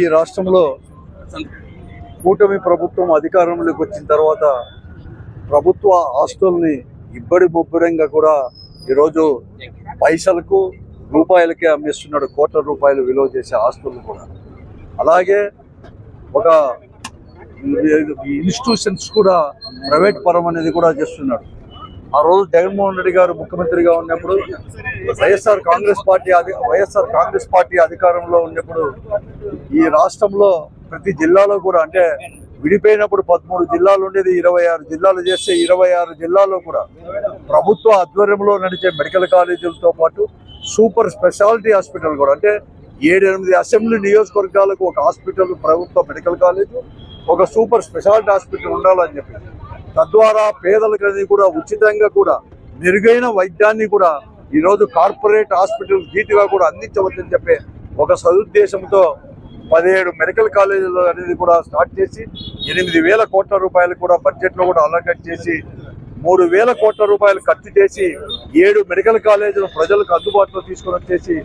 ఈ రాష్ట్రంలో కూటమి ప్రభుత్వం అధికారంలోకి వచ్చిన తర్వాత ప్రభుత్వ ఆస్తుల్ని ఇబ్బడి బొబ్బడంగా కూడా ఈరోజు పైసలకు రూపాయలకే అమ్మేస్తున్నాడు కోట్ల రూపాయలు విలువ చేసే ఆస్తులు కూడా. అలాగే ఒక ఇన్స్టిట్యూషన్స్ కూడా ప్రైవేట్ పరం అనేది కూడా చేస్తున్నాడు. ఆ రోజు జగన్మోహన్ రెడ్డి గారు ముఖ్యమంత్రిగా ఉన్నప్పుడు వైఎస్ఆర్ కాంగ్రెస్ పార్టీ అధి- వైఎస్ఆర్ కాంగ్రెస్ పార్టీ అధికారంలో ఉన్నప్పుడు ఈ రాష్ట్రంలో ప్రతి జిల్లాలో కూడా అంటే విడిపోయినప్పుడు పదమూడు జిల్లాలు ఉండేది ఇరవై ఆరు జిల్లాలు చేస్తే ఇరవై ఆరు జిల్లాలో కూడా ప్రభుత్వ ఆధ్వర్యంలో నడిచే మెడికల్ కాలేజీలతో పాటు సూపర్ స్పెషాలిటీ హాస్పిటల్ కూడా అంటే ఏడు ఎనిమిది అసెంబ్లీ నియోజకవర్గాలకు ఒక హాస్పిటల్ ప్రభుత్వ మెడికల్ కాలేజ్ ఒక సూపర్ స్పెషాలిటీ హాస్పిటల్ ఉండాలని చెప్పి తద్వారా పేదలకు కూడా ఉచితంగా కూడా మెరుగైన వైద్యాన్ని కూడా ఈరోజు కార్పొరేట్ హాస్పిటల్ ధీటుగా కూడా అందించవచ్చని చెప్పే ఒక సదుద్దేశంతో పదిహేడు మెడికల్ కాలేజీలు అనేది కూడా స్టార్ట్ చేసి ఎనిమిది వేల కోట్ల రూపాయలు కూడా బడ్జెట్లో కూడా అలకట్ చేసి మూడు వేల కోట్ల రూపాయలు ఖర్చు చేసి ఏడు మెడికల్ కాలేజీలు ప్రజలకు అందుబాటులో తీసుకొని వచ్చేసి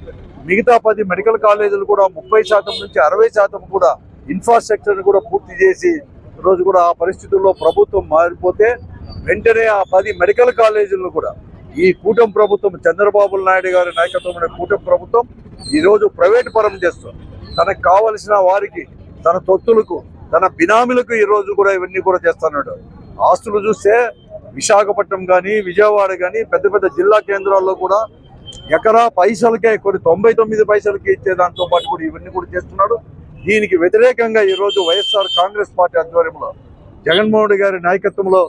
మిగతా పది మెడికల్ కాలేజీలు కూడా ముప్పై శాతం నుంచి అరవై శాతం కూడా ఇన్ఫ్రాస్ట్రక్చర్ కూడా పూర్తి చేసి రోజు కూడా ఆ పరిస్థితుల్లో ప్రభుత్వం మారిపోతే వెంటనే ఆ పది మెడికల్ కాలేజీలను కూడా ఈ కూటమి ప్రభుత్వం చంద్రబాబు నాయుడు గారి నాయకత్వంలో కూటమి ప్రభుత్వం ఈరోజు ప్రైవేట్ పరం చేస్తుంది. తనకు కావలసిన వారికి తన తొత్తులకు తన బినామీలకు ఈ రోజు కూడా ఇవన్నీ కూడా చేస్తున్నాడు. ఆస్తులు చూస్తే విశాఖపట్నం కానీ విజయవాడ కానీ పెద్ద పెద్ద జిల్లా కేంద్రాల్లో కూడా ఎకరా పైసలకే కొన్ని తొంభై తొమ్మిది పైసలకి ఇచ్చే దాంతో పాటు కూడా ఇవన్నీ కూడా చేస్తున్నాడు. దీనికి వ్యతిరేకంగా ఈరోజు వైఎస్ఆర్ కాంగ్రెస్ పార్టీ ఆధ్వర్యంలో జగన్మోహన్ రెడ్డి గారి నాయకత్వంలో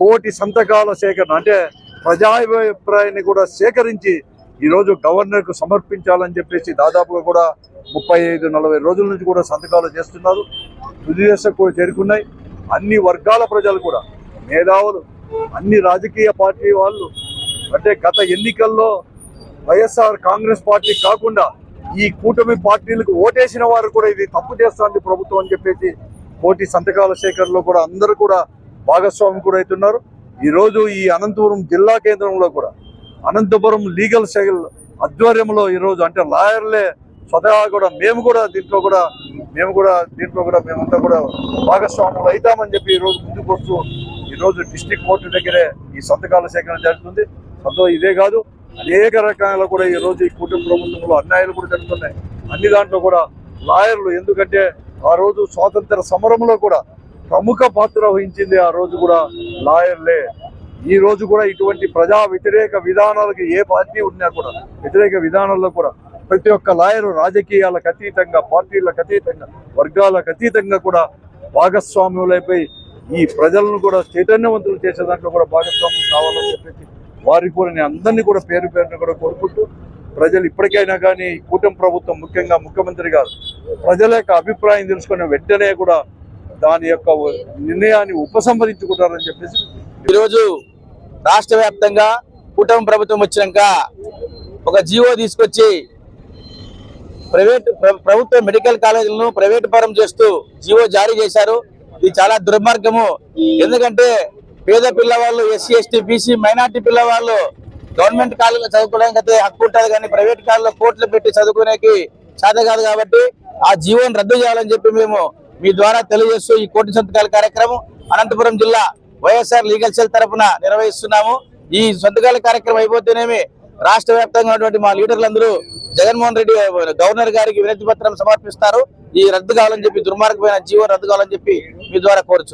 కోటి సంతకాల సేకరణ అంటే ప్రజాభిప్రాయాన్ని కూడా సేకరించి ఈరోజు గవర్నర్కు సమర్పించాలని చెప్పేసి దాదాపుగా కూడా ముప్పై ఐదు నలభై రోజుల నుంచి కూడా సంతకాలు చేస్తున్నారు. తుది దశకు కూడా చేరుకున్నాయి. అన్ని వర్గాల ప్రజలు కూడా మేధావులు అన్ని రాజకీయ పార్టీ వాళ్ళు అంటే గత ఎన్నికల్లో వైఎస్ఆర్ కాంగ్రెస్ పార్టీ కాకుండా ఈ కూటమి పార్టీలకు ఓటేసిన వారు కూడా ఇది తప్పు చేస్తుంది ప్రభుత్వం అని చెప్పేసి కోటి సంతకాల సేకరణలో కూడా అందరూ కూడా భాగస్వామి కూడా అవుతున్నారు. ఈరోజు ఈ అనంతపురం జిల్లా కేంద్రంలో కూడా అనంతపురం లీగల్ సెల్ ఆధ్వర్యంలో ఈరోజు అంటే లాయర్లే స్వతహా కూడా మేము కూడా దీంట్లో కూడా మేము కూడా దీంట్లో కూడా మేమంతా కూడా భాగస్వాములు అవుతామని చెప్పి ఈరోజు ముందుకు వస్తూ ఈరోజు డిస్టిక్ కోర్టు దగ్గరే ఈ సంతకాల సేకరణ జరుగుతుంది. సంతో ఇదే కాదు అనేక రకాల కూడా ఈరోజు ఈ కుటుంబ ప్రభుత్వంలో అన్యాయాలు కూడా జరుగుతున్నాయి. అన్ని దాంట్లో కూడా లాయర్లు ఎందుకంటే ఆ రోజు స్వాతంత్ర సమరంలో కూడా ప్రముఖ పాత్ర వహించింది ఆ రోజు కూడా లాయర్లే. ఈ రోజు కూడా ఇటువంటి ప్రజా వ్యతిరేక విధానాలకు ఏ పార్టీ ఉన్నా కూడా వ్యతిరేక విధానాల్లో కూడా ప్రతి ఒక్క లాయరు రాజకీయాలకు అతీతంగా పార్టీలకు అతీతంగా వర్గాలకు అతీతంగా కూడా భాగస్వామ్యులైపోయి ఈ ప్రజలను కూడా చైతన్యవంతులు చేసే దాంట్లో కూడా భాగస్వామ్యం కావాలని చెప్పేసి వారికి కూడా నేను అందరినీ కూడా పేరు పేరున కూడా కోరుకుంటూ ప్రజలు ఇప్పటికైనా కానీ కూటమి ప్రభుత్వం ముఖ్యంగా ముఖ్యమంత్రి గారు ప్రజల యొక్క అభిప్రాయం తెలుసుకున్న వెంటనే కూడా దాని యొక్క నిర్ణయాన్ని ఉపసంహరించుకుంటారని చెప్పేసి ఈరోజు రాష్ట్ర వ్యాప్తంగా కూటమి ప్రభుత్వం వచ్చినాక ఒక జీవో తీసుకొచ్చి ప్రైవేట్ ప్రభుత్వ మెడికల్ కాలేజీలను ప్రైవేట్ పరం చేస్తూ జీవో జారీ చేశారు. ఇది చాలా దుర్మార్గము. ఎందుకంటే పేద పిల్లవాళ్ళు ఎస్సీ ఎస్టీ బీసీ మైనార్టీ పిల్లవాళ్ళు గవర్నమెంట్ కాలేజీలో చదువుకోవడానికి అయితే హక్కు ఉంటుంది కానీ ప్రైవేట్ కాలేజీలో కోట్లు పెట్టి చదువుకునేకి సాధ కాదు కాబట్టి ఆ జీవోని రద్దు చేయాలని చెప్పి మేము మీ ద్వారా తెలియజేస్తూ ఈ కోటి సంతకాల కార్యక్రమం అనంతపురం జిల్లా వైఎస్ఆర్ లీగల్ సెల్ తరపున నిర్వహిస్తున్నాము. ఈ సంతకాల కార్యక్రమం అయిపోతేనేమి రాష్ట్ర వ్యాప్తంగా ఉన్నటువంటి మా లీడర్లందరూ జగన్మోహన్ రెడ్డి గవర్నర్ గారికి వినతి పత్రం సమర్పిస్తారు. ఈ రద్దు కావాలని చెప్పి దుర్మార్గమైన జీవో రద్దు కావాలని చెప్పి మీ ద్వారా కోరుచున్నారు